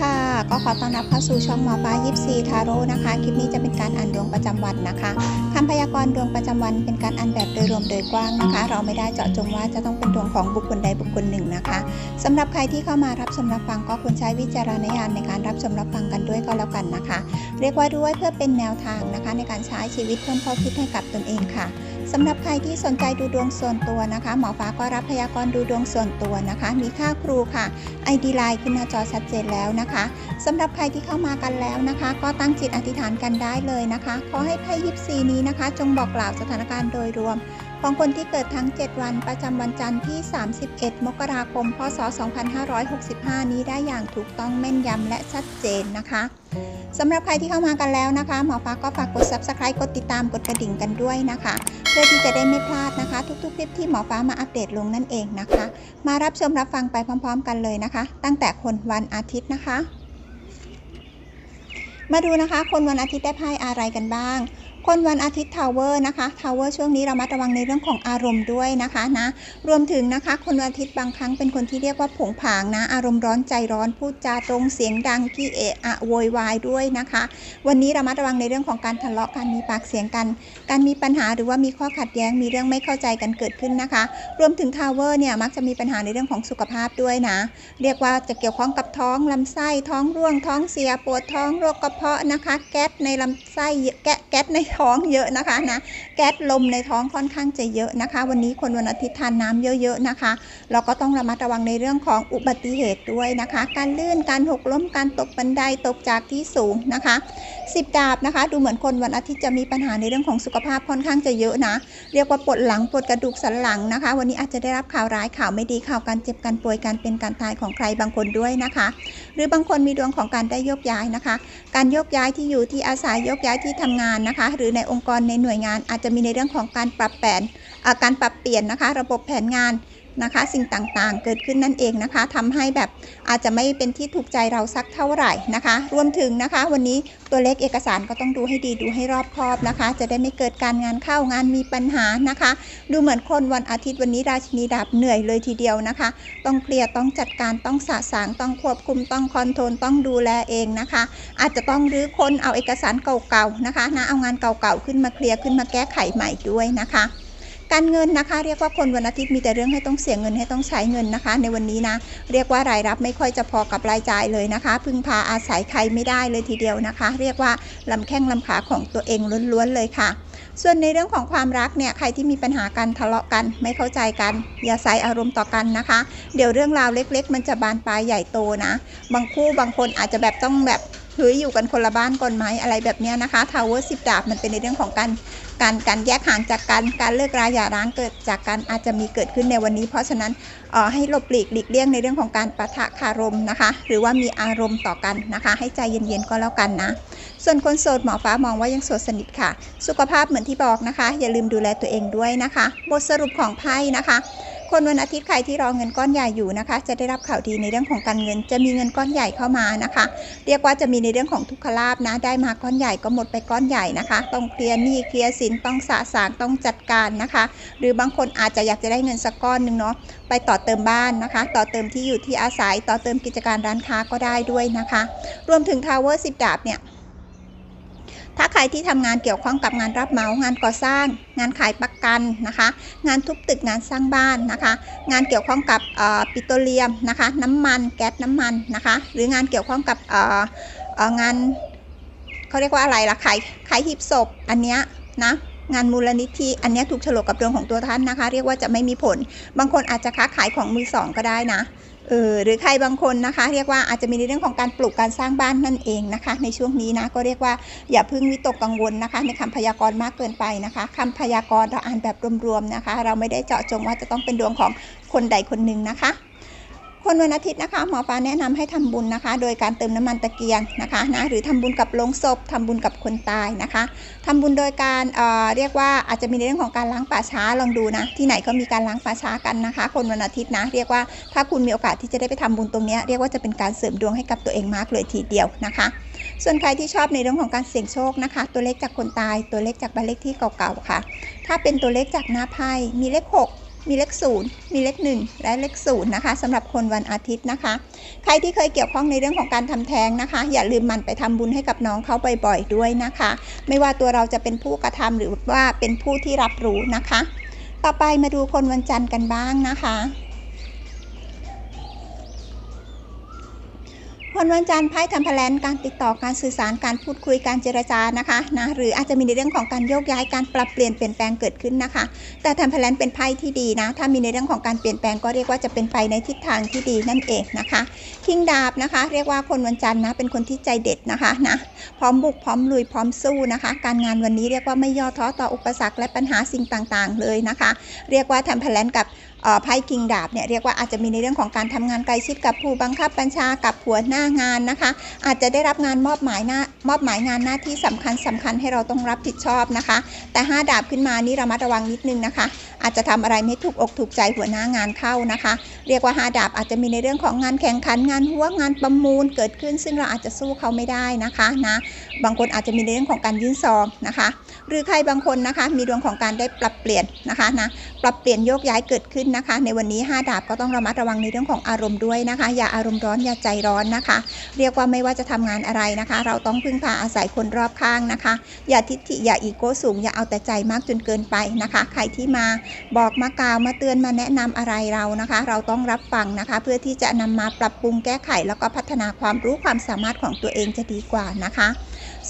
ค่ะ ก็ขอต้อนรับเข้าสู่ช่องหมอปลายิปซีทาโร่นะคะ คลิปนี้จะเป็นการอ่านดวงประจำวันนะคะคำพยากรณ์ดวงประจำวันเป็นการอ่านแบบโดยรวมโดยกว้างนะคะ เราไม่ได้เจาะจงว่าจะต้องเป็นดวงของบุคคลใดบุคคลหนึ่งนะคะสำหรับใครที่เข้ามารับชมรับฟังก็ควรใช้วิจารณญาณในการรับชมรับฟังกันด้วยก็แล้วกันนะคะ เรียกว่าด้วยเพื่อเป็นแนวทางนะคะ ในการใช้ชีวิตเพิ่มข้อคิดให้กับตนเองค่ะ สำหรับใครที่สนใจดูดวงส่วนตัวนะคะ หมอฟ้าก็รับพยากรณ์ดูดวงส่วนตัวนะคะ มีค่าครูค่ะ ID ไลน์ขึ้นหน้าจอชัดเจนแล้วนะคะสำหรับใครที่เข้ามากันแล้วนะคะ ก็ตั้งจิตอธิษฐานกันได้เลยนะคะ ขอให้ไพ่ยิปซีนี้นะคะ จงบอกกล่าวสถานการณ์โดยรวม ของคนที่เกิดทั้ง 7 วันประจำวันจันทร์ที่ 31 มกราคม พศ 2565 นี้ได้อย่างถูกต้องแม่นยำและชัดเจนนะคะ สำหรับใครที่เข้ามากันแล้วนะคะ หมอฟ้าก็ฝากกด subscribe กดติดตามกดกระดิ่งกันด้วยนะคะ เพื่อที่จะได้ไม่พลาดนะคะ ทุกๆ คลิปที่หมอฟ้ามาอัปเดตลงนั่นเองนะคะ มารับชมรับฟังไปพร้อม ๆ กันเลยนะคะ ตั้งแต่คนวันอาทิตย์นะคะ มาดูนะคะ คนวันอาทิตย์ได้ไพ่อะไรกันบ้าง คนวันอาทิตย์ทาวเวอร์นะคะทาวเวอร์ช่วงนี้เรามาระวังในเรื่องของอารมณ์ด้วยนะคะนะรวมถึงนะคะ คนวันอาทิตย์บางครั้งเป็นคนที่เรียกว่าผงผางนะ อารมณ์ร้อนใจร้อนพูดจาตรงเสียงดังกี้เอะอะโวยวายด้วยนะคะ วันนี้เรามาระวังในเรื่องของการทะเลาะการมีปากเสียงกัน การมีปัญหาหรือว่ามีข้อขัดแย้งมีเรื่องไม่เข้าใจกันเกิดขึ้นนะคะ รวมถึงทาวเวอร์เนี่ยมักจะมีปัญหาในเรื่องของสุขภาพด้วยนะ เรียกว่าจะเกี่ยวข้องกับท้องลำไส้ท้องร่วงท้องเสียปวดท้องโรคกระเพาะนะคะ แก๊สในลำไส้แก๊สในท้องเยอะนะคะนะแก๊สลมในท้องค่อนข้างจะเยอะนะคะ วันนี้คนวันอาทิตย์ทานน้ำเยอะๆนะคะ เราก็ต้องระมัดระวังในเรื่องของอุบัติเหตุด้วยนะคะ การลื่นการหกล้มการตกบันไดตกจากที่สูงนะคะสิบดาบนะคะ ดูเหมือนคนวันอาทิตย์จะมีปัญหาในเรื่องของสุขภาพค่อนข้างจะเยอะนะ เรียกว่าปวดหลังปวดกระดูกสันหลังนะคะ วันนี้อาจจะได้รับข่าวร้ายข่าวไม่ดีข่าวการเจ็บการป่วยการเป็นการตายของใครบางคนด้วยนะคะ หรือบางคนมีดวงของการได้โยกย้ายนะคะ การโยกย้ายที่อยู่ที่อาศัยโยกย้ายที่ทำงานนะคะ หรือในองค์กรในหน่วยงาน อาจจะมีในเรื่องของการปรับแผนอ่าการปรับเปลี่ยนนะคะ ระบบแผนงาน นะคะ สิ่งต่างๆ เกิดขึ้นนั่นเองนะคะทำให้แบบอาจจะไม่เป็นที่ถูกใจเราสักเท่าไหร่นะคะ รวมถึงนะคะ วันนี้ตัวเลขเอกสารก็ต้องดูให้ดีดูให้รอบคอบนะคะ จะได้ไม่เกิดการงานเข้างานมีปัญหานะคะ ดูเหมือนคนวันอาทิตย์วันนี้ราชินีดาบเหนื่อยเลยทีเดียวนะคะ ต้องเคลียร์ต้องจัดการต้องสะสางต้องควบคุมต้องคอนโทรลต้องดูแลเองนะคะ อาจจะต้องรื้อค้นเอาเอกสารเก่าๆนะคะนะเอางานเก่าๆขึ้นมาเคลียร์ขึ้นมาแก้ไขใหม่ด้วยนะคะ การเงินนะคะ เรียกว่าคนวันอาทิตย์มีแต่เรื่องให้ต้องเสียเงินให้ต้องใช้เงินนะคะ ในวันนี้นะ เรียกว่ารายรับไม่ค่อยจะพอกับรายจ่ายเลยนะคะ พึ่งพาอาศัยใครไม่ได้เลยทีเดียวนะคะ เรียกว่าลำแข้งลำขาของตัวเองล้วนๆเลยค่ะ ส่วนในเรื่องของความรักเนี่ยใครที่มีปัญหากันทะเลาะกัน ไม่เข้าใจกัน อย่าใส่อารมณ์ต่อกันนะคะ เดี๋ยวเรื่องราวเล็ก ๆ มันจะบานปลายใหญ่โตนะ บางคู่บางคนอาจจะแบบต้องแบบ เฮ้ยอยู่กันคนละบ้านก่อนไหมอะไรแบบนี้นะคะทาวเวอร์สิบดาบมันเป็นในเรื่องของการการการแยกห่างจากกันการเลิกราหย่าร้างเกิดจากการอาจจะมีเกิดขึ้นในวันนี้ เพราะฉะนั้นเอ่อให้หลบหลีกหลีกเลี่ยงในเรื่องของการปะทะคารมนะคะ หรือว่ามีอารมณ์ต่อกันนะคะ ให้ใจเย็นๆก็แล้วกันนะ ส่วนคนโสดหมอฟ้ามองว่ายังโสดสนิทค่ะ สุขภาพเหมือนที่บอกนะคะ อย่าลืมดูแลตัวเองด้วยนะคะ บทสรุปของไพ่นะคะ คนวันอาทิตย์ใครที่รอเงินก้อนใหญ่อยู่นะคะ จะได้รับข่าวดีในเรื่องของการเงิน จะมีเงินก้อนใหญ่เข้ามานะคะ เรียกว่าจะมีในเรื่องของทุกขลาบนะ ได้มาก้อนใหญ่ก็หมดไปก้อนใหญ่นะคะ ต้องเคลียร์หนี้เคลียร์สินต้องสะสางต้องจัดการนะคะ หรือบางคนอาจจะอยากจะได้เงินสักก้อนหนึ่งเนาะไปต่อเติมบ้านนะคะ ต่อเติมที่อยู่ที่อาศัยต่อเติมกิจการร้านค้าก็ได้ด้วยนะคะ รวมถึงทาวเวอร์สิบดาบเนี่ย ถ้าใครที่ทำงานเกี่ยวข้องกับงานรับเหมางานก่อสร้าง งานขายประกันนะคะ งานทุบตึกงานสร้างบ้านนะคะ งานเกี่ยวข้องกับปิโตรเลียมนะคะ น้ำมันแก๊สน้ำมันนะคะ หรืองานเกี่ยวข้องกับงานเขาเรียกว่าอะไรล่ะขายขายหีบศพอันเนี้ยนะงานมูลนิธิอันนี้ถูกฉลกกับดวงของตัวท่านนะคะ เรียกว่าจะไม่มีผล บางคนอาจจะค้าขายของมือสองก็ได้นะ เออหรือใครบางคนนะคะ เรียกว่าอาจจะมีในเรื่องของการปลูกการสร้างบ้านนั่นเองนะคะ ในช่วงนี้นะก็เรียกว่าอย่าเพึ่งวิตกกังวลนะคะ ในคำพยากรณ์มากเกินไปนะคะคำพยากรณ์เราอ่านแบบรวมๆนะคะ เราไม่ได้เจาะจงว่าจะต้องเป็นดวงของคนใดคนหนึ่งนะคะ คนวันอาทิตย์นะคะหมอปลาแนะนำให้ทำบุญนะคะ โดยการเติมน้ำมันตะเกียงนะคะนะหรือทำบุญกับโลงศพทำบุญกับคนตายนะคะทำบุญโดยการเออเรียกว่าอาจจะมีในเรื่องของการล้างป่าช้าลองดูนะ ที่ไหนก็มีการล้างป่าช้ากันนะคะ คนวันอาทิตย์นะ เรียกว่าถ้าคุณมีโอกาสที่จะได้ไปทำบุญตรงเนี้ยเรียกว่าจะเป็นการเสริมดวงให้กับตัวเองมากเลยทีเดียวนะคะ ส่วนใครที่ชอบในเรื่องของการเสี่ยงโชคนะคะ ตัวเลขจากคนตายตัวเลขจากบ้านเลขที่เก่าๆค่ะ ถ้าเป็นตัวเลขจากหน้าไพ่มีเลข 6 มีเลขศูนย์มีเลขหนึ่งและเลขศูนย์นะคะสำหรับคนวันอาทิตย์นะคะ ใครที่เคยเกี่ยวข้องในเรื่องของการทำแท้งนะคะ อย่าลืมมันไปทำบุญให้กับน้องเขาบ่อยๆด้วยนะคะ ไม่ว่าตัวเราจะเป็นผู้กระทำหรือว่าเป็นผู้ที่รับรู้นะคะ ต่อไปมาดูคนวันจันทร์กันบ้างนะคะ คนวันจันทร์ไพ่ทัมเพลนการติดต่อการสื่อสารการพูดคุยการเจรจานะคะนะหรืออาจจะมีในเรื่องของการโยกย้ายการปรับเปลี่ยนเปลี่ยนแปลงเกิดขึ้นนะคะ แต่ทัมเพลนเป็นไพ่ที่ดีนะ ถ้ามีในเรื่องของการเปลี่ยนแปลงก็เรียกว่าจะเป็นไปในทิศทางที่ดีนั่นเองนะคะคิงดาบนะคะ เรียกว่าคนวันจันทร์นะเป็นคนที่ใจเด็ดนะคะนะพร้อมบุกพร้อมลุยพร้อมสู้นะคะ การงานวันนี้เรียกว่าไม่ย่อท้อต่ออุปสรรคและปัญหาสิ่งต่างๆ เลยนะคะ เรียกว่าทัมเพลนกับ ไพ่คิงดาบเนี่ยเรียกว่าอาจจะมีในเรื่องของการทำงานใกล้ชิดกับผู้บังคับบัญชากับหัวหน้างานนะคะ อาจจะได้รับงานมอบหมายหน้ามอบหมายงานหน้าที่สำคัญสำคัญให้เราต้องรับผิดชอบนะคะ แต่ 5 ดาบขึ้นมานี่ระมัดระวังนิดนึงนะคะ อาจจะทำอะไรไม่ถูกอกถูกใจหัวหน้างานเข้านะคะ เรียกว่า 5 ดาบอาจจะมีในเรื่องของงานแข่งขันงานหัวงานประมูลเกิดขึ้น ซึ่งเราอาจจะสู้เขาไม่ได้นะคะนะบางคนอาจจะมีในเรื่องของการยื่นซองนะคะ หรือใครบางคนนะคะมีดวงของการได้ปรับเปลี่ยนนะคะนะปรับเปลี่ยนโยกย้ายเกิดขึ้นนะคะ ในวันนี้ 5 ดาบก็ต้องระมัดระวังในเรื่องของอารมณ์ด้วยนะคะ อย่าอารมณ์ร้อนอย่าใจร้อนนะคะ เรียกว่าไม่ว่าจะทำงานอะไรนะคะ เราต้องพึ่งพาอาศัยคนรอบข้างนะคะ อย่าทิฐิอย่าอีโก้สูง อย่าเอาแต่ใจมากจนเกินไปนะคะ ใครที่มาบอกมากล่าวมาเตือนมาแนะนำอะไรเรานะคะ เราต้องรับฟังนะคะ เพื่อที่จะนำมาปรับปรุงแก้ไข แล้วก็พัฒนาความรู้ความสามารถของตัวเองจะดีกว่านะคะ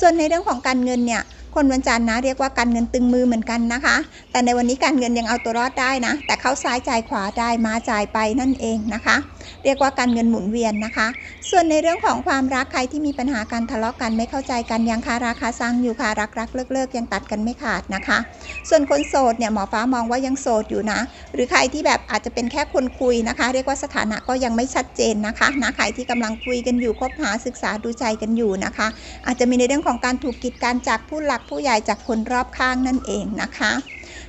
ส่วนในเรื่องของการเงินเนี่ย คนวันจันทร์นะเรียกว่าการเงินตึงมือเหมือนกันนะคะ แต่ในวันนี้การเงินยังเอาตัวรอดได้นะ แต่เข้าซ้ายจ่ายขวาได้มาจ่ายไปนั่นเองนะคะ เรียกว่าการเงินหมุนเวียนนะคะ ส่วนในเรื่องของความรักใครที่มีปัญหาการทะเลาะกันไม่เข้าใจกันยังคาราคาซังอยู่ค่ะรักรักเลิกเลิกยังตัดกันไม่ขาดนะคะ ส่วนคนโสดเนี่ยหมอฟ้ามองว่ายังโสดอยู่นะ หรือใครที่แบบอาจจะเป็นแค่คนคุยนะคะ เรียกว่าสถานะก็ยังไม่ชัดเจนนะคะนะใครที่กำลังคุยกันอยู่คบหาศึกษาดูใจกันอยู่นะคะ อาจจะมีในเรื่องของการถูกกีดกันจากผู้หลักผู้ใหญ่จากคนรอบข้างนั่นเองนะคะ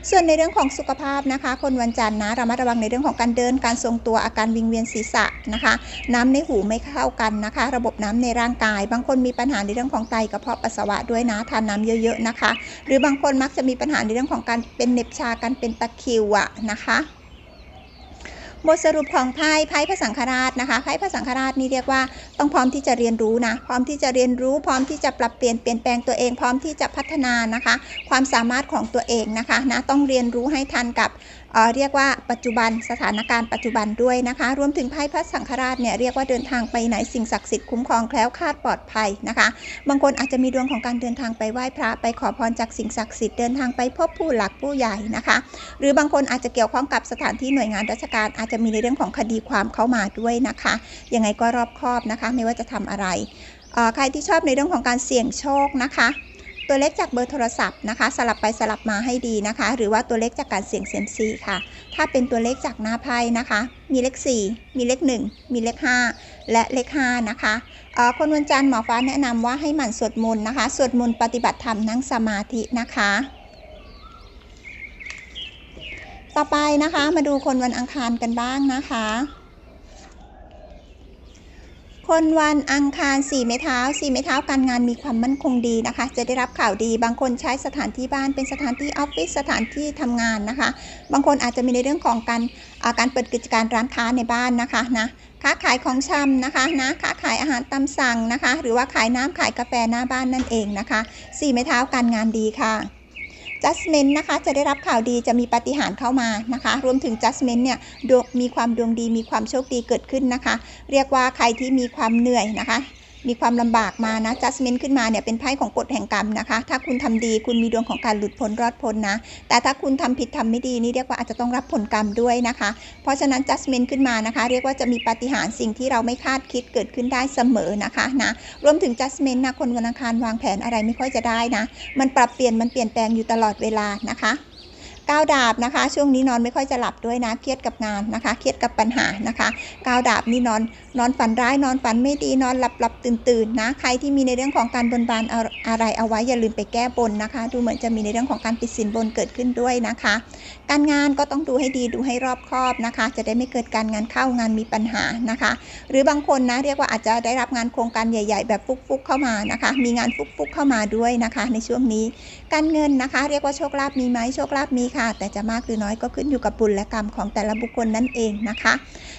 ส่วนในเรื่องของสุขภาพนะคะ คนวันจันทร์นะระมัดระวังในเรื่องของการเดินการทรงตัวอาการวิงเวียนศีรษะนะคะ น้ำในหูไม่เข้ากันนะคะ ระบบน้ำในร่างกาย บางคนมีปัญหาในเรื่องของไตกระเพาะปัสสาวะด้วยนะทานน้ำเยอะๆนะคะ หรือบางคนมักจะมีปัญหาในเรื่องของการเป็นเน็บชาการเป็นตะคิวอะนะคะ บทสรุปของไพ่ไพ่พระสังฆราชนะคะไพ่พระสังฆราชนี่เรียกว่าต้องพร้อมที่จะเรียนรู้นะ พร้อมที่จะเรียนรู้ พร้อมที่จะปรับเปลี่ยนเปลี่ยนแปลงตัวเอง พร้อมที่จะพัฒนานะคะ ความสามารถของตัวเองนะคะนะต้องเรียนรู้ให้ทันกับเรียกว่าปัจจุบันสถานการณ์ปัจจุบันด้วยนะคะ รวมถึงไพ่พระสังฆราชเนี่ยเรียกว่าเดินทางไปไหนสิ่งศักดิ์สิทธิ์คุ้มครองแคล้วคลาดปลอดภัยนะคะ บางคนอาจจะมีดวงของการเดินทางไปไหว้พระไปขอพรจากสิ่งศักดิ์สิทธิ์เดินทางไปพบผู้หลักผู้ใหญ่นะคะ หรือบางคนอาจจะเกี่ยวข้องกับสถานที่หน่วยงานราชการอาจจะมีในเรื่องของคดีความเข้ามาด้วยนะคะยังไงก็รอบคอบนะคะ ไม่ว่าจะทำอะไรใครที่ชอบในเรื่องของการเสี่ยงโชคนะคะ ตัวเลขจากเบอร์โทรศัพท์นะคะ สลับไปสลับมาให้ดีนะคะ หรือว่าตัวเลขจากการเสี่ยงเซียมซีค่ะ ถ้าเป็นตัวเลขจากหน้าไพ่นะคะ มีเลข 4 มีเลข 1 มีเลข 5 และเลข 5 นะคะเอ่อคนวันจันทร์หมอฟ้าแนะนำว่าให้หมั่นสวดมนต์นะคะ สวดมนต์ปฏิบัติธรรมนั่งสมาธินะคะ ต่อไปนะคะมาดูคนวันอังคารกันบ้างนะคะ คนวันอังคารสี่ไม้เท้าสี่ไม้เท้าการงานมีความมั่นคงดีนะคะ จะได้รับข่าวดีบางคนใช้สถานที่บ้านเป็นสถานที่ออฟฟิศสถานที่ทำงานนะคะ บางคนอาจจะมีในเรื่องของการาการเปิดกิจการร้านค้าในบ้านนะคะนะค้าขายของชำนะคะนะค้าขายอาหารตามสั่งนะคะ หรือว่าขายน้ำขายกาแฟหน้าบ้านนั่นเองนะคะสี่ไม้เท้าการงานดีค่ะ จัสเมนนะคะจะได้รับข่าวดีจะมีปาฏิหาริย์เข้ามานะคะ รวมถึงจัสเมนเนี่ยมีความดวงดีมีความโชคดีเกิดขึ้นนะคะ เรียกว่าใครที่มีความเหนื่อยนะคะ มีความลำบากมานะ Judgment ขึ้นมาเนี่ยเป็นไพ่ของกฎแห่งกรรมนะคะ ถ้าคุณทำดีคุณมีดวงของการหลุดพ้นรอดพ้นนะ แต่ถ้าคุณทำผิดทำไม่ดีนี่เรียกว่าอาจจะต้องรับผลกรรมด้วยนะคะ เพราะฉะนั้น Judgment ขึ้นมานะคะ เรียกว่าจะมีปาฏิหาริย์สิ่งที่เราไม่คาดคิดเกิดขึ้นได้เสมอนะคะนะรวมถึง Judgment นะคนวันอังคารวางแผนอะไรไม่ค่อยจะได้นะ มันปรับเปลี่ยนมันเปลี่ยนแปลงอยู่ตลอดเวลานะคะ ก้าวดาบนะคะ ช่วงนี้นอนไม่ค่อยจะหลับด้วยนะ เครียดกับงานนะคะ เครียดกับปัญหานะคะก้าวดาบนี่นอนนอนฝันร้ายนอนฝันไม่ดีนอนหลับหลับตื่นตื่นนะ ใครที่มีในเรื่องของการบนบานเอาอะไรเอาไว้อย่าลืมไปแก้บนนะคะ ดูเหมือนจะมีในเรื่องของการติดสินบนเกิดขึ้นด้วยนะคะ การงานก็ต้องดูให้ดีดูให้รอบคอบนะคะ จะได้ไม่เกิดการงานเข้างานมีปัญหานะคะ หรือบางคนนะเรียกว่าอาจจะได้รับงานโครงการใหญ่ ๆ แบบฟุกๆเข้ามานะคะ มีงานฟุกๆเข้ามาด้วยนะคะ ในช่วงนี้ การเงินนะคะ เรียกว่าโชคลาภมีไหมโชคลาภมีค่ะแต่จะมากหรือน้อยก็ขึ้นอยู่กับบุญและกรรมของแต่ละบุคคลนั่นเองนะคะ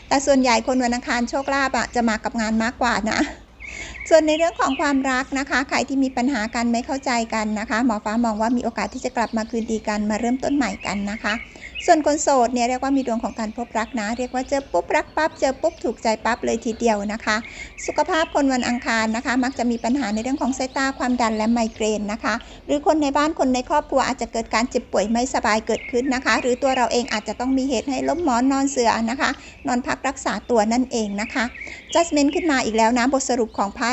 แต่ส่วนใหญ่คนวันอังคารโชคลาภอะจะมากับงานมากกว่านะ ส่วนในเรื่องของความรักนะคะ ใครที่มีปัญหากันไม่เข้าใจกันนะคะ หมอฟ้ามองว่ามีโอกาสที่จะกลับมาคืนดีกันมาเริ่มต้นใหม่กันนะคะ ส่วนคนโสดเนี่ยเรียกว่ามีดวงของการพบรักนะ เรียกว่าเจอปุ๊บรักปั๊บเจอปุ๊บถูกใจปั๊บเลยทีเดียวนะคะ สุขภาพคนวันอังคารนะคะ มักจะมีปัญหาในเรื่องของสายตาความดันและไมเกรนนะคะ หรือคนในบ้านคนในครอบครัวอาจจะเกิดการเจ็บป่วยไม่สบายเกิดขึ้นนะคะ หรือตัวเราเองอาจจะต้องมีเหตุให้ล้มหมอนนอนเสือนะคะ นอนพักรักษาตัวนั่นเองนะคะ Judgment ขึ้นมาอีกแล้วนะบทสรุปของไพ่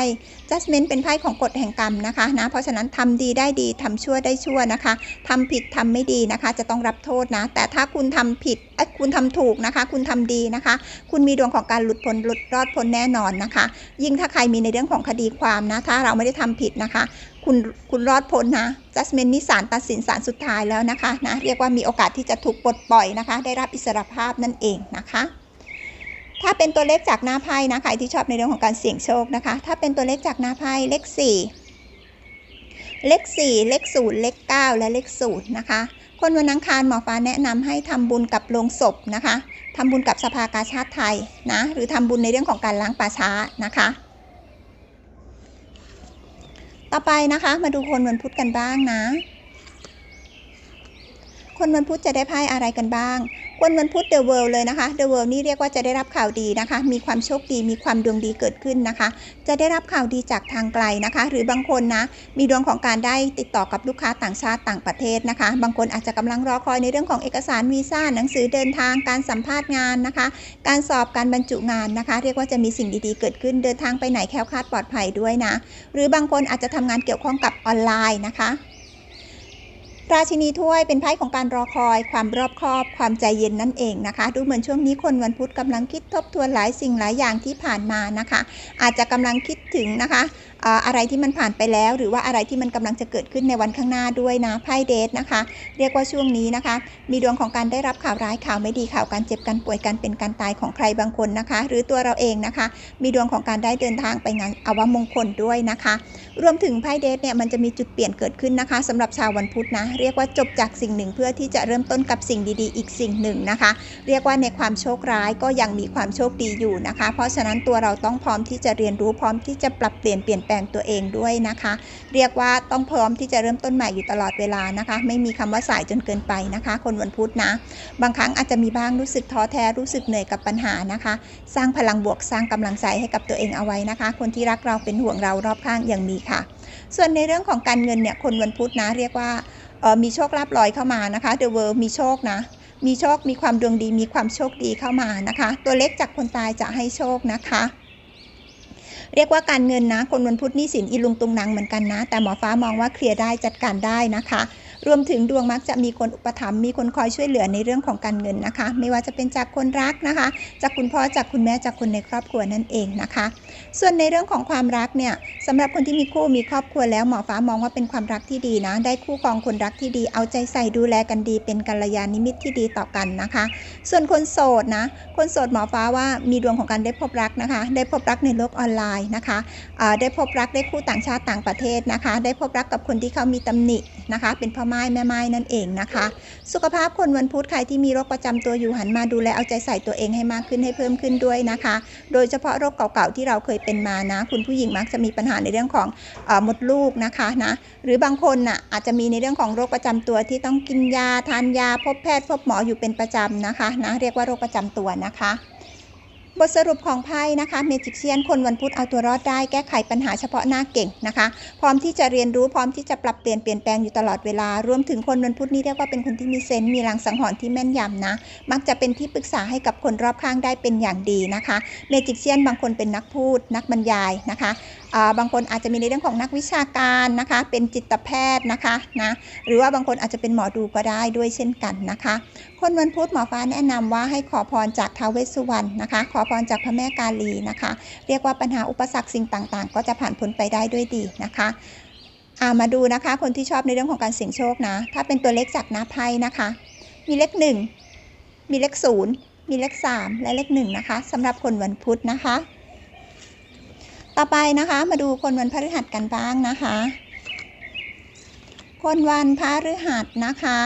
Judgment เป็นไพ่ของกฎแห่งกรรมนะคะนะ เพราะฉะนั้นทำดีได้ดีทำชั่วได้ชั่วนะคะทำผิดทำไม่ดีนะคะ จะต้องรับโทษนะ แต่ถ้าคุณทำผิดคุณทำถูกนะคะ คุณทำดีนะคะ คุณมีดวงของการหลุดพ้นหลุดรอดพ้นแน่นอนนะคะ ยิ่งถ้าใครมีในเรื่องของคดีความนะ ถ้าเราไม่ได้ทำผิดนะคะ คุณคุณรอดพ้นนะ Judgment นี่ศาลตัดสินศาลสุดท้ายแล้วนะคะนะเรียกว่ามีโอกาสที่จะถูกปลดปล่อยนะคะ ได้รับอิสรภาพนั่นเองนะคะ ถ้าเป็นตัวเลขจากหน้าไพ่นะใครที่ชอบในเรื่องของการเสี่ยงโชคนะคะ ถ้าเป็นตัวเลขจากหน้าไพ่เลข 4 เลข 4 เลข 0 เลข 9 และเลข0นะคะ คนวันอังคารหมอฟ้าแนะนำให้ทำบุญกับโลงศพนะคะทำบุญกับสภากาชาติไทยนะ หรือทำบุญในเรื่องของการล้างป่าช้านะคะ ต่อไปนะคะมาดูคนวันพุธกันบ้างนะ คนวันพุธจะได้ไพ่อะไรกันบ้าง คนวันพุธ The World เลยนะคะ The World นี่เรียกว่าจะได้รับข่าวดีนะคะ มีความโชคดีมีความดวงดีเกิดขึ้นนะคะ จะได้รับข่าวดีจากทางไกลนะคะ หรือบางคนนะมีดวงของการได้ติดต่อกับลูกค้าต่างชาติต่างประเทศนะคะ บางคนอาจจะกำลังรอคอยในเรื่องของเอกสารวีซ่าหนังสือเดินทางการสัมภาษณ์งานนะคะ การสอบการบรรจุงานนะคะ เรียกว่าจะมีสิ่งดีๆเกิดขึ้นเดินทางไปไหนแคล้วคลาดปลอดภัยด้วยนะ หรือบางคนอาจจะทำงานเกี่ยวข้องกับออนไลน์นะคะ ราชินีถ้วยเป็นไพ่ของการรอคอย ความรอบคอบ ความใจเย็นนั่นเองนะคะ ดูเหมือนช่วงนี้คนวันพุธกำลังคิดทบทวนหลายสิ่งหลายอย่างที่ผ่านมานะคะ อาจจะกำลังคิดถึงนะคะ อะไรที่มันผ่านไปแล้ว หรือว่าอะไรที่มันกำลังจะเกิดขึ้นในวันข้างหน้าด้วยนะไพ่เดทนะคะ เรียกว่าช่วงนี้นะคะ มีดวงของการได้รับข่าวร้ายข่าวไม่ดีข่าวการเจ็บการป่วยการเป็นการตายของใครบางคนนะคะ หรือตัวเราเองนะคะ มีดวงของการได้เดินทางไปงานอวมงคลด้วยนะคะ รวมถึงไพ่เดทเนี่ยมันจะมีจุดเปลี่ยนเกิดขึ้นนะคะสำหรับชาววันพุธนะ เรียกว่าจบจากสิ่งหนึ่งเพื่อที่จะเริ่มต้นกับสิ่งดีๆ อีกสิ่งหนึ่งนะคะ เรียกว่าในความโชคร้ายก็ยังมีความโชคดีอยู่นะคะ เพราะฉะนั้นตัวเราต้องพร้อมที่จะเรียนรู้พร้อมที่จะปรับเปลี่ยนเปลี่ยนแปลงตัวเองด้วยนะคะ เรียกว่าต้องพร้อมที่จะเริ่มต้นใหม่อยู่ตลอดเวลานะคะ ไม่มีคำว่าสายจนเกินไปนะคะ คนวันพุธนะ บางครั้งอาจจะมีบ้างรู้สึกท้อแท้รู้สึกเหนื่อยกับปัญหานะคะ สร้างพลังบวกสร้างกำลังใจให้กับตัวเองเอาไว้นะคะ คนที่รักเราเป็นห่วงเรารอบข้างอยังมีค่ะ ส่วนในเรื่องของการเงินเนี่ยคนวันพุธนะ เรียกว่าออมีโชคลาภลอยเข้ามานะคะ The World มีโชคนะมีโชค มีความดวงดี มีความโชคดีเข้ามานะคะ ตัวเล็กจากคนตายจะให้โชคนะคะ เรียกว่าการเงินนะ คนวันพุธนี่สินอีลุงตุงนางเหมือนกันนะ แต่หมอฟ้ามองว่าเคลียร์ได้จัดการได้นะคะ รวมถึงดวงมักจะมีคนอุปถัมภ์มีคนคอยช่วยเหลือในเรื่องของการเงินนะคะ ไม่ว่าจะเป็นจากคนรักนะคะ จากคุณพ่อจากคุณแม่จากคนในครอบครัวนั่นเองนะคะ ส่วนในเรื่องของความรักเนี่ยสำหรับคนที่มีคู่มีครอบครัวแล้วหมอฟ้ามองว่าเป็นความรักที่ดีนะ ได้คู่ครองคนรักที่ดี เอาใจใส่ดูแลกันดี เป็นกัลยาณมิตรที่ดีต่อกันนะคะ ส่วนคนโสดนะ คนโสดหมอฟ้าว่ามีดวงของการได้พบรักนะคะ ได้พบรักในโลกออนไลน์นะคะได้พบรักได้คู่ต่างชาติต่างประเทศนะคะ ได้พบรักกับคนที่เขามีตำหนินะคะ เป็นพ่อไม้แม่ไม้นั่นเองนะคะ สุขภาพคนวันพุธใครที่มีโรคประจำตัวอยู่หันมาดูแลเอาใจใส่ตัวเองให้มากขึ้นให้เพิ่มขึ้นด้วยนะคะ โดยเฉพาะโรคเก่าๆที่เราเคยเป็นมานะ คุณผู้หญิงมักจะมีปัญหาในเรื่องของอมดลูกนะคะนะหรือบางคนน่ะอาจจะมีในเรื่องของโรคประจำตัวที่ต้องกินยาทานยาพบแพทย์พบหมออยู่เป็นประจำนะคะนะเรียกว่าโรคประจำตัวนะคะ บทสรุปของไพ่นะคะเมจิกเซียนคนวันพุธเอาตัวรอดได้แก้ไขปัญหาเฉพาะหน้าเก่งนะคะ พร้อมที่จะเรียนรู้พร้อมที่จะปรับเปลี่ยนเปลี่ยนแปลงอยู่ตลอดเวลารวมถึงคนวันพุธนี้เรียกว่าเป็นคนที่มีเซนต์มีลังสังหรณ์ที่แม่นยำนะ มักจะเป็นที่ปรึกษาให้กับคนรอบข้างได้เป็นอย่างดีนะคะเมจิกเซียนบางคนเป็นนักพูดนักบรรยายนะคะ บางคนอาจจะมีในเรื่องของนักวิชาการนะคะ เป็นจิตแพทย์นะคะนะหรือว่าบางคนอาจจะเป็นหมอดูก็ได้ด้วยเช่นกันนะคะ คนวันพุธหมอฟ้าแนะนำว่าให้ขอพรจากท้าวเวสสุวรรณนะคะ ขอพรจากพระแม่กาลีนะคะ เรียกว่าปัญหาอุปสรรคสิ่งต่างๆ ก็จะผ่านพ้นไปได้ด้วยดีนะคะอามาดูนะคะ คนที่ชอบในเรื่องของการเสี่ยงโชคนะ ถ้าเป็นตัวเลขจากน้าไพ่นะคะ มีเลขหนึ่งมีเลขศูนย์มีเลขสามและเลขหนึ่งนะคะสำหรับคนวันพุธนะคะ ต่อไปนะคะ มาดูคนวันพฤหัสกันบ้างนะคะ คนวันพฤหัสนะคะ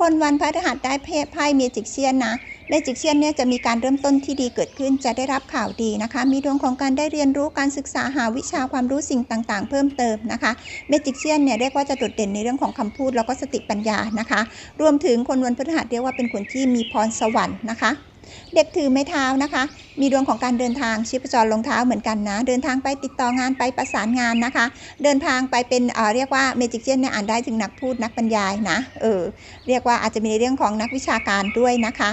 คนวันพฤหัสได้เพศไพ่เมจิกเชียนนะเมจิกเชียนเนี่ยจะมีการเริ่มต้นที่ดีเกิดขึ้นจะได้รับข่าวดีนะคะ มีดวงของการได้เรียนรู้การศึกษาหาวิชาความรู้สิ่งต่างๆ เพิ่มเติมนะคะเมจิกเชียนเนี่ยเรียกว่าจะโดดเด่นในเรื่องของคำพูดแล้วก็สติปัญญานะคะ รวมถึงคนวันพฤหัสเรียกว่าเป็นคนที่มีพรสวรรค์นะคะ เด็กถือไม้เท้านะคะ มีดวงของการเดินทางชีพจรลงเท้าเหมือนกันนะ เดินทางไปติดต่องานไปประสานงานนะคะ เดินทางไปเป็นเอ่อเรียกว่าเมจิกเชนเนี่ยอ่านได้ถึงนักพูดนักบรรยายนะ เออ เรียกว่าอาจจะมีในเรื่องของนักวิชาการด้วยนะคะ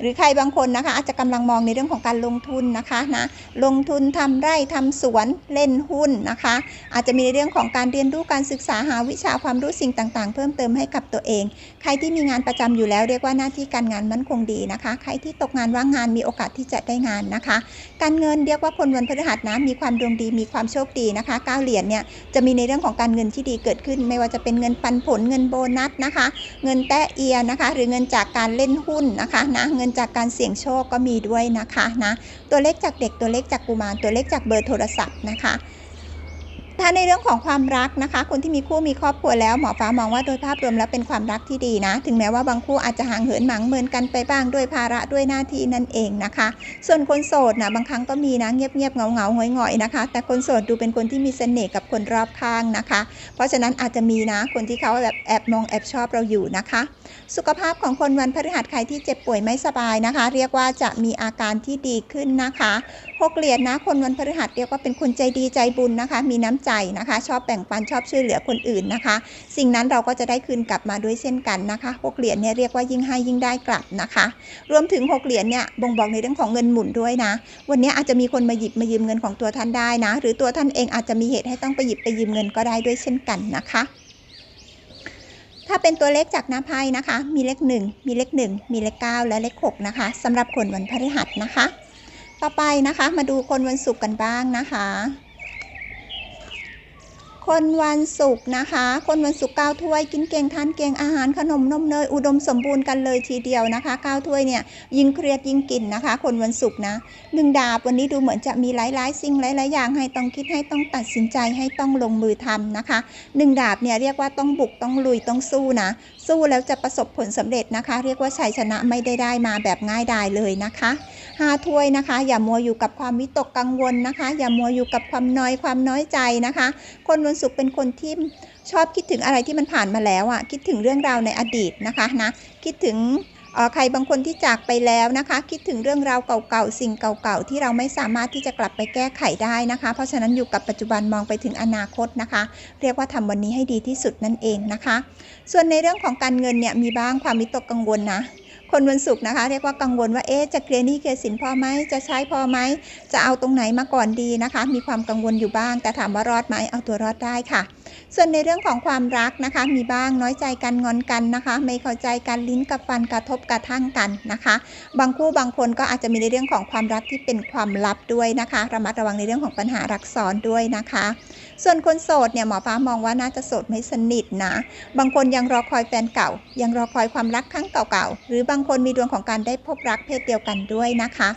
หรือใครบางคนนะคะ อาจจะกำลังมองในเรื่องของการลงทุนนะคะนะลงทุนทำไร่ทำสวนเล่นหุ้นนะคะ อาจจะมีในเรื่องของการเรียนรู้การศึกษาหาวิชาความรู้สิ่งต่างๆ เพิ่มเติมให้กับตัวเอง ใครที่มีงานประจำอยู่แล้วเรียกว่าหน้าที่การงานมั่นคงดีนะคะ ใครที่ตกงานว่างงานมีโอกาสที่จะได้งานนะคะ การเงินเรียกว่าคนวันพฤหัสนะมีความดวงดีมีความโชคดีนะคะก้าเหรียญเนี่ยจะมีในเรื่องของการเงินที่ดีเกิดขึ้น ไม่ว่าจะเป็นเงินปันผลเงินโบนัสนะคะ เงินแตะเอียนะคะ หรือเงินจากการเล่นหุ้นนะคะนะเงินจากการเสี่ยงโชคก็มีด้วยนะคะนะตัวเลขจากเด็กตัวเลขจากกุมารตัวเลขจากเบอร์โทรศัพท์นะคะ ถ้าในเรื่องของความรักนะคะ คนที่มีคู่มีครอบครัวแล้วหมอฟ้ามองว่าโดยภาพรวมแล้วเป็นความรักที่ดีนะ ถึงแม้ว่าบางคู่อาจจะห่างเหินหมางเมินกันไปบ้างด้วยภาระด้วยหน้าที่นั่นเองนะคะ ส่วนคนโสดนะบางครั้งก็มีนะเงียบเงียบเงาเงาหงอยหงอยนะคะ แต่คนโสดดูเป็นคนที่มีเสน่ห์กับคนรอบข้างนะคะ เพราะฉะนั้นอาจจะมีนะคนที่เขาแบบแอบมองแอบชอบเราอยู่นะคะ สุขภาพของคนวันพฤหัสใครที่เจ็บป่วยไม่สบายนะคะ เรียกว่าจะมีอาการที่ดีขึ้นนะคะหกเหรียญนะคนวันพฤหัสเรียกว่าเป็นคนใจดีใจบุญนะคะ มีน้ำใจนะคะ ชอบแบ่งปันชอบช่วยเหลือคนอื่นนะคะ สิ่งนั้นเราก็จะได้คืนกลับมาด้วยเช่นกันนะคะหกเหรียญเนี่ยเรียกว่ายิ่งให้ยิ่งได้กลับนะคะ รวมถึงหกเหรียญเนี่ยบ่งบอกในเรื่องของเงินหมุนด้วยนะ วันนี้อาจจะมีคนมาหยิบมายืมเงินของตัวท่านได้นะ หรือตัวท่านเองอาจจะมีเหตุให้ต้องไปหยิบไปยืมเงินก็ได้ด้วยเช่นกันนะคะถ้าเป็นตัวเลขจากหน้าไพ่นะคะ มีเลข 1 มีเลข 1 มีเลข 9 และเลข 6 นะคะสำหรับคนวันพฤหัสนะคะ ต่อไปนะคะ มาดูคนวันศุกร์กันบ้างนะคะ คนวันศุกร์นะคะ คนวันศุกร์เก้าถ้วยกินเก่งทานเก่งอาหารขนมนมเนยอุดมสมบูรณ์กันเลยทีเดียวนะคะเก้าถ้วยเนี่ยยิ่งเครียดยิ่งกินนะคะ คนวันศุกร์นะหนึ่งดาบวันนี้ดูเหมือนจะมีหลายๆสิ่งหลายๆอย่างให้ต้องคิดให้ต้องตัดสินใจให้ต้องลงมือทำนะคะหนึ่งดาบเนี่ยเรียกว่าต้องบุกต้องลุยต้องสู้นะสู้แล้วจะประสบผลสำเร็จนะคะ เรียกว่าชัยชนะไม่ได้ได้มาแบบง่ายดายเลยนะคะห้าถ้วยนะคะ อย่ามัวอยู่กับความวิตกกังวลนะคะ อย่ามัวอยู่กับความน้อยความน้อยใจนะคะ คนวันศุกร์เป็นคนที่ชอบคิดถึงอะไรที่มันผ่านมาแล้วอะคิดถึงเรื่องราวในอดีตนะคะนะคิดถึง ใครบางคนที่จากไปแล้วนะคะ คิดถึงเรื่องราวเก่าๆสิ่งเก่าๆที่เราไม่สามารถที่จะกลับไปแก้ไขได้นะคะ เพราะฉะนั้นอยู่กับปัจจุบันมองไปถึงอนาคตนะคะ เรียกว่าทำวันนี้ให้ดีที่สุดนั่นเองนะคะ ส่วนในเรื่องของการเงินเนี่ยมีบ้างความวิตกกังวลนะ คนวันศุกร์นะคะ เรียกว่ากังวลว่าเอ๊ะจะเคลียร์หนี้เคลียร์สินพอไหมจะใช้พอไหมจะเอาตรงไหนมาก่อนดีนะคะ มีความกังวลอยู่บ้าง แต่ถามว่ารอดไหมเอาตัวรอดได้ค่ะ ส่วนในเรื่องของความรักนะคะ มีบ้างน้อยใจกันงอนกันนะคะ ไม่เข้าใจกันลิ้นกับฟันกระทบกระทั่งกันนะคะ บางคู่บางคนก็อาจจะมีในเรื่องของความรักที่เป็นความลับด้วยนะคะระมัดระวังในเรื่องของปัญหารักซ้อนด้วยนะคะ ส่วนคนโสดเนี่ยหมอฟ้ามองว่าน่าจะโสดไม่สนิทนะ บางคนยังรอคอยแฟนเก่า ยังรอคอยความรักครั้งเก่าๆหรือบางคนมีดวงของการได้พบรักเพศเดียวกันด้วยนะคะ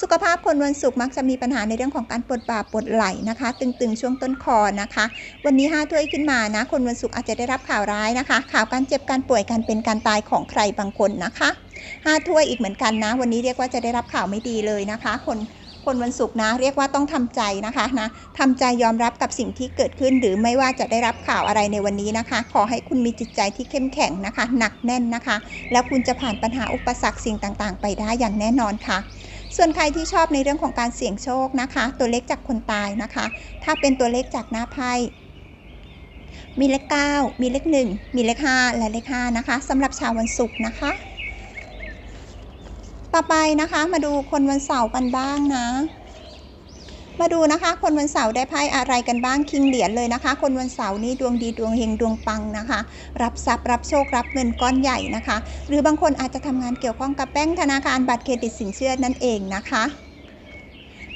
สุขภาพคนวันศุกร์มักจะมีปัญหาในเรื่องของการปวดบ่าปวดไหล่นะคะ ตึงๆช่วงต้นคอนะคะ วันนี้ห้าถ้วยขึ้นมานะ คนวันศุกร์อาจจะได้รับข่าวร้ายนะคะ ข่าวการเจ็บการป่วยการเป็นการตายของใครบางคนนะคะห้าถ้วยอีกเหมือนกันนะ วันนี้เรียกว่าจะได้รับข่าวไม่ดีเลยนะคะ คน คนวันศุกร์นะ เรียกว่าต้องทำใจนะคะนะทำใจยอมรับกับสิ่งที่เกิดขึ้น หรือไม่ว่าจะได้รับข่าวอะไรในวันนี้นะคะ ขอให้คุณมีจิตใจที่เข้มแข็งนะคะ หนักแน่นนะคะ แล้วคุณจะผ่านปัญหาอุปสรรคสิ่งต่างๆ ไปได้อย่างแน่นอนค่ะส่วนใครที่ชอบในเรื่องของการเสี่ยงโชคนะคะ ตัวเลขจากคนตายนะคะ ถ้าเป็นตัวเลขจากหน้าไพ่มีเลข 9 มีเลข 1 มีเลข 5 และเลข 5 นะคะสำหรับชาววันศุกร์นะคะ ต่อไปนะคะมาดูคนวันเสาร์กันบ้างนะ มาดูนะคะ คนวันเสาร์ได้ไพ่อะไรกันบ้างคิงเหรียญเลยนะคะ คนวันเสาร์นี้ดวงดีดวงเฮงดวงปังนะคะ รับทรัพย์รับโชครับเงินก้อนใหญ่นะคะ หรือบางคนอาจจะทำงานเกี่ยวข้องกับแป้งธนาคารบัตรเครดิตสินเชื่อนั่นเองนะคะ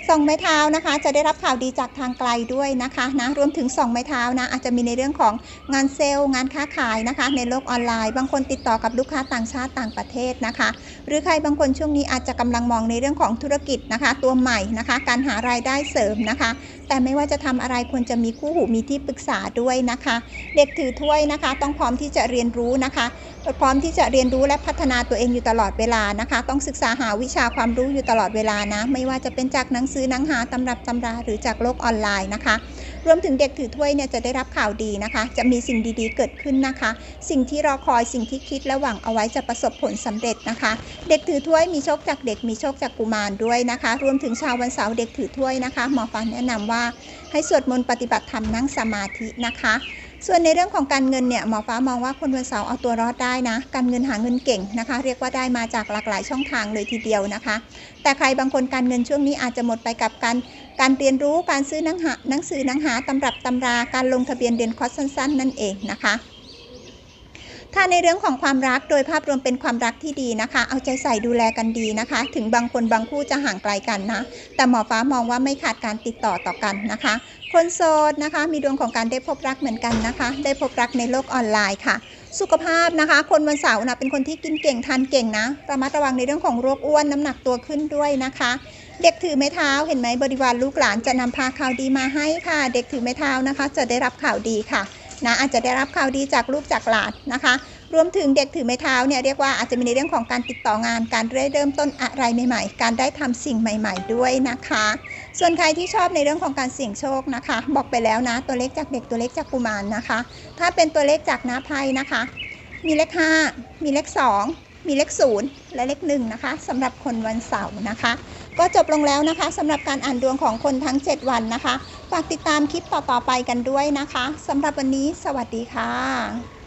สองไม้เท้านะคะ จะได้รับข่าวดีจากทางไกลด้วยนะคะนะรวมถึงสองไม้เท้านะ อาจจะมีในเรื่องของงานเซลล์ งานค้าขายนะคะ ในโลกออนไลน์ บางคนติดต่อกับลูกค้าต่างชาติต่างประเทศนะคะ หรือใครบางคนช่วงนี้อาจจะกำลังมองในเรื่องของธุรกิจนะคะ ตัวใหม่นะคะ การหารายได้เสริมนะคะ แต่ไม่ว่าจะทำอะไรควรจะมีคู่หูมีที่ปรึกษาด้วยนะคะ เด็กถือถ้วยนะคะ ต้องพร้อมที่จะเรียนรู้นะคะ พร้อมที่จะเรียนรู้และพัฒนาตัวเองอยู่ตลอดเวลานะคะ ต้องศึกษาหาวิชาความรู้อยู่ตลอดเวลานะ ไม่ว่าจะเป็นจากหนังสือหนังหาตำรับตำราหรือจากโลกออนไลน์นะคะ รวมถึงเด็กถือถ้วยเนี่ยจะได้รับข่าวดีนะคะ จะมีสิ่งดีๆเกิดขึ้นนะคะ สิ่งที่รอคอยสิ่งที่คิดและหวังเอาไว้จะประสบผลสำเร็จนะคะ เด็กถือถ้วยมีโชคจากเด็กมีโชคจากกุมารด้วยนะคะ รวมถึงชาววันเสาร์เด็กถือถ้วยนะคะหมอฟันแนะนำว่าให้สวดมนต์ปฏิบัติธรรมนั่งสมาธินะคะ ส่วนในเรื่องของการเงินเนี่ยหมอฟ้ามองว่าคนวันเสาร์เอาตัวรอดได้นะ การเงินหาเงินเก่งนะคะ เรียกว่าได้มาจากหลากหลายช่องทางเลยทีเดียวนะคะ แต่ใครบางคนการเงินช่วงนี้อาจจะหมดไปกับการการเรียนรู้การซื้อหนังหาหนังสือหนังหาตำรับตำราการลงทะเบียนเรียนคอร์สสั้น ๆ นั่นเองนะคะถ้าในเรื่องของความรักโดยภาพรวมเป็นความรักที่ดีนะคะ เอาใจใส่ดูแลกันดีนะคะ ถึงบางคนบางคู่จะห่างไกลกันนะ แต่หมอฟ้ามองว่าไม่ขาดการติดต่อต่อกันนะคะ คนโสดนะคะมีดวงของการได้พบรักเหมือนกันนะคะ ได้พบรักในโลกออนไลน์ค่ะ สุขภาพนะคะ คนวันเสาร์นะเป็นคนที่กินเก่งทานเก่งนะระมัดระวังในเรื่องของโรคอ้วนน้ำหนักตัวขึ้นด้วยนะคะ เด็กถือไม้เท้าเห็นไหมบริวารลูกหลานจะนำพาข่าวดีมาให้ค่ะ เด็กถือไม้เท้านะคะ จะได้รับข่าวดีค่ะนะอาจจะได้รับข่าวดีจากลูกจากหลานนะคะ รวมถึงเด็กถือไม้เท้าเนี่ยเรียกว่าอาจจะมีในเรื่องของการติดต่องานการเริ่มต้นอะไรใหม่ ๆ การได้ทำสิ่งใหม่ ๆ ด้วยนะคะ ส่วนใครที่ชอบในเรื่องของการเสี่ยงโชคนะคะ บอกไปแล้วนะ ตัวเลขจากเด็กตัวเลขจากกุมารนะคะ ถ้าเป็นตัวเลขจากน้าไพ่นะคะ มีเลข 5 มีเลข 2 มีเลข 0 และเลข1นะคะสำหรับคนวันเสาร์นะคะ ก็จบลงแล้วนะคะสำหรับการอ่านดวงของคนทั้ง 7 วันนะคะ ฝากติดตามคลิปต่อๆไปกันด้วยนะคะสำหรับวันนี้ สวัสดีค่ะ